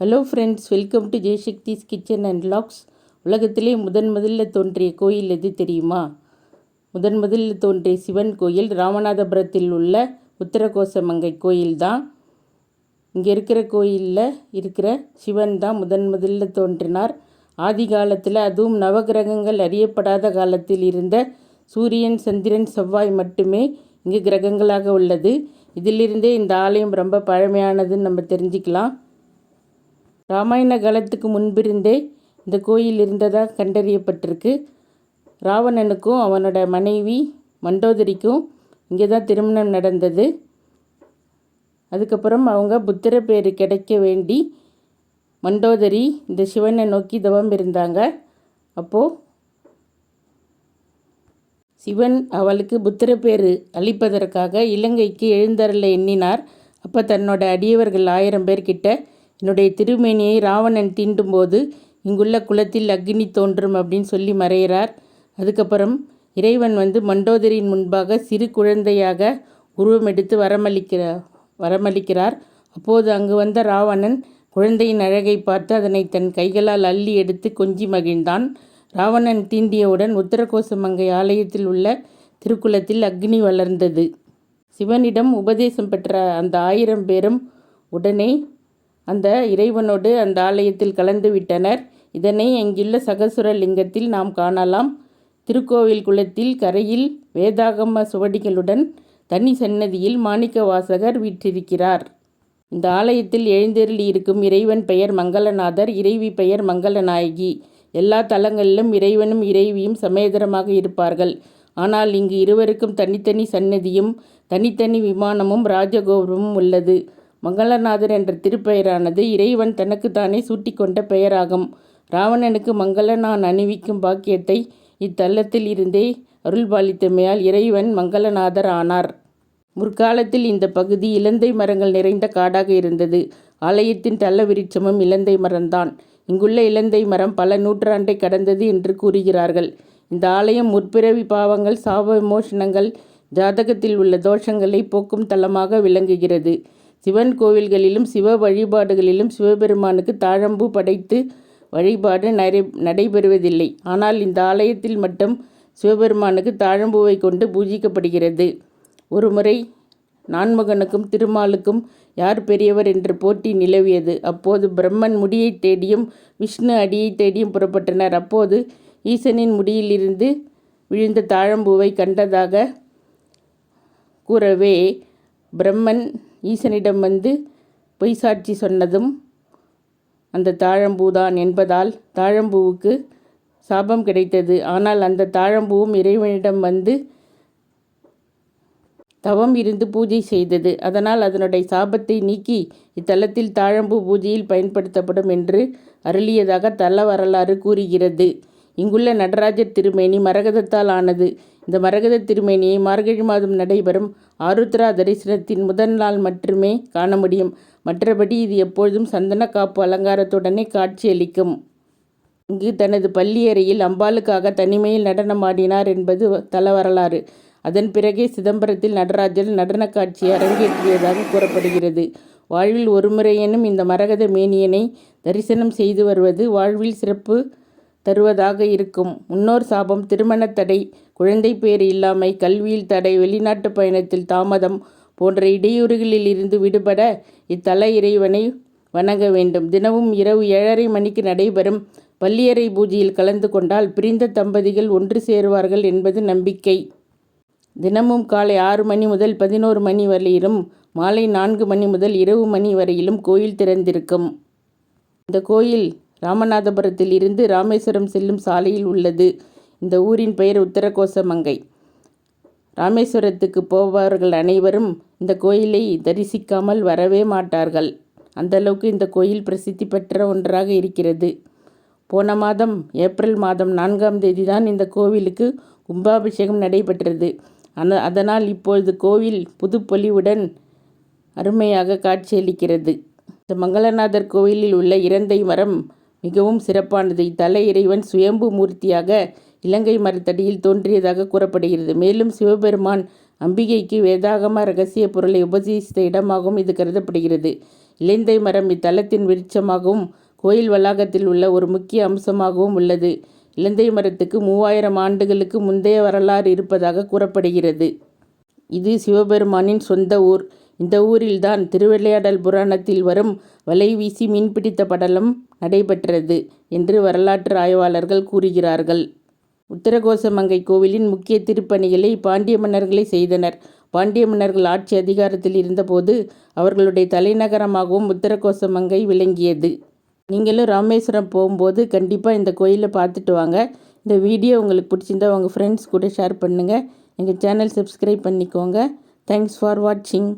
Hello friends welcome to Jaishakthi's kitchen and vlogs உலகத்திலே முதன் முதல்ல தோன்றிய கோயில் எது தெரியுமா? முதன் முதல்ல தோன்றிய சிவன் கோயில் ராமநாதபுரத்தில் உள்ள உத்தரகோசமங்கை கோயில் தான் இங்கே இருக்கிற கோயிலில் இருக்கிற சிவன் தான் முதன் முதல்ல தோன்றினார். ஆதி காலத்தில் அதுவும் நவகிரகங்கள் அறியப்படாத காலத்தில் இருந்த சூரியன் சந்திரன் செவ்வாய் மட்டுமே இங்கு கிரகங்களாக உள்ளது. இதிலிருந்தே இந்த ஆலயம் ரொம்ப பழமையானதுன்னு நம்ம தெரிஞ்சுக்கலாம். ராமாயண காலத்துக்கு முன்பிருந்தே இந்த கோயில் இருந்ததாக கண்டறியப்பட்டிருக்கு. ராவணனுக்கும் அவனோட மனைவி மண்டோதரிக்கும் இங்கே தான் திருமணம் நடந்தது. அதுக்கப்புறம் அவங்க புத்திர பேர் கிடைக்க வேண்டி மண்டோதரி இந்த சிவனை நோக்கி தவம் இருந்தாங்க. அப்போது சிவன் அவளுக்கு புத்திர பேர் அளிப்பதற்காக இலங்கைக்கு எழுந்தருள எண்ணினார். அப்போ தன்னோட அடியவர்கள் ஆயிரம் பேர்கிட்ட என்னுடைய திருமேனியை ராவணன் தீண்டும்போது இங்குள்ள குளத்தில் அக்னி தோன்றும் அப்படின்னு சொல்லி மறைகிறார் அதுக்கப்புறம் இறைவன் வந்து மண்டோதரியின் முன்பாக சிறு குழந்தையாக உருவமெடுத்து வரமளிக்கிற வரமளிக்கிறார். அப்போது அங்கு வந்த ராவணன் குழந்தையின் அழகை பார்த்து அதனை தன் கைகளால் அள்ளி எடுத்து கொஞ்சி மகிழ்ந்தான். ராவணன் தீண்டியவுடன் உத்தரகோசமங்கை ஆலயத்தில் உள்ள திருக்குளத்தில் அக்னி வளர்ந்தது. சிவனிடம் உபதேசம் பெற்ற அந்த ஆயிரம் பேரும் உடனே அந்த இறைவனோடு அந்த ஆலயத்தில் கலந்து விட்டனர். இதனை இங்குள்ள சகசுர லிங்கத்தில் நாம் காணலாம். திருக்கோவில் குளத்தில் கரையில் வேதாகம சுவடிகளுடன் தனி சன்னதியில் மாணிக்க வாசகர் வீற்றிருக்கிறார். இந்த ஆலயத்தில் எழுந்தருளி இருக்கும் இறைவன் பெயர் மங்களநாதர் இறைவி பெயர் மங்களநாயகி. எல்லா தலங்களிலும் இறைவனும் இறைவியும் சமேதரமாக இருப்பார்கள். ஆனால் இங்கு இருவருக்கும் தனித்தனி சன்னதியும் தனித்தனி விமானமும் ராஜகோபுரமும் உள்ளது. மங்களநாதர் என்ற திருப்பெயரானது இறைவன் தனக்குத்தானே சூட்டிக்கொண்ட பெயராகும். ராவணனுக்கு மங்கள நான் அணிவிக்கும் பாக்கியத்தை இத்தலத்தில் இருந்தே அருள்பாலித்தமையால் இறைவன் மங்களநாதர் ஆனார். முற்காலத்தில் இந்த பகுதி இலந்தை மரங்கள் நிறைந்த காடாக இருந்தது. ஆலயத்தின் தள்ள விருட்சமும் இலந்தை மரம்தான். இங்குள்ள இலந்தை மரம் பல நூற்றாண்டை கடந்தது என்று கூறுகிறார்கள். இந்த ஆலயம் முற்பிறவி பாவங்கள் சாப விமோசனங்கள் ஜாதகத்தில் உள்ள தோஷங்களை போக்கும் தலமாக விளங்குகிறது. சிவன் கோவில்களிலும் சிவ வழிபாடுகளிலும் சிவபெருமானுக்கு தாழம்பூ படைத்து வழிபாடு நடை நடைபெறுவதில்லை. ஆனால் இந்த ஆலயத்தில் மட்டும் சிவபெருமானுக்கு தாழம்பூவை கொண்டு பூஜிக்கப்படுகிறது. ஒருமுறை நான்மகனுக்கும் திருமாலுக்கும் யார் பெரியவர் என்ற போட்டி நிலவியது. அப்போது பிரம்மன் முடியை தேடியும் விஷ்ணு அடியை தேடியும் புறப்பட்டனர். அப்போது ஈசனின் முடியிலிருந்து விழுந்த தாழம்பூவை கண்டதாக கூறவே பிரம்மன் ஈசனிடம் வந்து பொய் சாட்சி சொன்னதும் அந்த தாழம்பூதான் என்பதால் தாழம்பூவுக்கு சாபம் கிடைத்தது. ஆனால் அந்த தாழம்பூவும் இறைவனிடம் வந்து தவம் இருந்து பூஜை செய்தது. அதனால் அதனுடைய சாபத்தை நீக்கி இத்தலத்தில் தாழம்பூ பூஜையில் பயன்படுத்தப்படும் என்று அருளியதாக தல வரலாறு கூறுகிறது. இங்குள்ள நடராஜர் திருமேனி மரகதத்தால் ஆனது. இந்த மரகத திருமேனியை மார்கழி மாதம் நடைபெறும் ஆருத்ரா தரிசனத்தின் முதல் நாள் மட்டுமே காண முடியும். மற்றபடி இது எப்பொழுதும் சந்தன காப்பு அலங்காரத்துடனே காட்சியளிக்கும். இங்கு தனது பள்ளியறையில் அம்பாளுக்காக தனிமையில் நடனமாடினார் என்பது தல வரலாறு. அதன் பிறகே சிதம்பரத்தில் நடராஜர் நடன காட்சி அரங்கேற்றியதாக கூறப்படுகிறது. வாழ்வில் ஒருமுறையேனும் இந்த மரகத மேனியனை தரிசனம் செய்து வருவது வாழ்வில் சிறப்பு தருவதாக இருக்கும். முன்னோர் சாபம் திருமணத்தடை தடை குழந்தை பேர் இல்லாமை கல்வியில் தடை வெளிநாட்டு பயணத்தில் தாமதம் போன்ற இடையூறுகளில் இருந்து விடுபட இத்தல இறைவனை வணங்க வேண்டும். தினமும் இரவு ஏழரை மணிக்கு நடைபெறும் பள்ளியறை பூஜையில் கலந்து கொண்டால் பிரிந்த தம்பதிகள் ஒன்று சேருவார்கள் என்பது நம்பிக்கை. தினமும் காலை ஆறு மணி முதல் பதினோரு மணி வரையிலும் மாலை நான்கு மணி முதல் இரவு மணி வரையிலும் கோயில் திறந்திருக்கும். இந்த கோயில் ராமநாதபுரத்தில் இருந்து ராமேஸ்வரம் செல்லும் சாலையில் உள்ளது. இந்த ஊரின் பெயர் உத்தரகோசமங்கை ராமேஸ்வரத்துக்கு போபவர்கள் அனைவரும் இந்த கோயிலை தரிசிக்காமல் வரவே மாட்டார்கள். அந்த அளவுக்கு இந்த கோயில் பிரசித்தி பெற்ற ஒன்றாக இருக்கிறது. போன மாதம் ஏப்ரல் மாதம் நான்காம் தேதி தான் இந்த கோவிலுக்கு கும்பாபிஷேகம் நடைபெற்றது. அந்த அதனால் இப்பொழுது கோவில் புதுப்பொலிவுடன் அருமையாக காட்சியளிக்கிறது. இந்த மங்களநாதர் கோவிலில் உள்ள இறந்தை மரம் மிகவும் சிறப்பானது இத்தல இறைவன் சுயம்பு மூர்த்தியாக இலங்கை மரத்தடியில் தோன்றியதாக கூறப்படுகிறது. மேலும் சிவபெருமான் அம்பிகைக்கு வேதாகம ரகசிய பொருளை உபதேசித்த இடமாகவும் இது கருதப்படுகிறது. இலந்தை மரம் இத்தலத்தின் விருட்சமாகவும் கோயில் வளாகத்தில் உள்ள ஒரு முக்கிய அம்சமாகவும் உள்ளது. இலந்தை மரத்துக்கு மூவாயிரம் ஆண்டுகளுக்கு முந்தைய வரலாறு இருப்பதாக கூறப்படுகிறது. இது சிவபெருமானின் சொந்த ஊர். இந்த ஊரில்தான் திருவிளையாடல் புராணத்தில் வரும் வலை வீசி மீன்பிடித்த படலம் நடைபெற்றது என்று வரலாற்று ஆய்வாளர்கள் கூறுகிறார்கள். உத்தரகோசமங்கை கோவிலின் முக்கிய திருப்பணிகளை பாண்டிய மன்னர்களே செய்தனர். பாண்டிய மன்னர்கள் ஆட்சி அதிகாரத்தில் இருந்தபோது அவர்களுடைய தலைநகரமாகவும் உத்தரகோசமங்கை விளங்கியது. நீங்களும் ராமேஸ்வரம் போகும்போது கண்டிப்பாக இந்த கோயிலை பார்த்துட்டு வாங்க. இந்த வீடியோ உங்களுக்கு பிடிச்சிருந்தா உங்கள் ஃப்ரெண்ட்ஸ் கூட ஷேர் பண்ணுங்கள் எங்கள் சேனல் சப்ஸ்கிரைப் பண்ணிக்கோங்க. தேங்க்ஸ் ஃபார் வாட்சிங்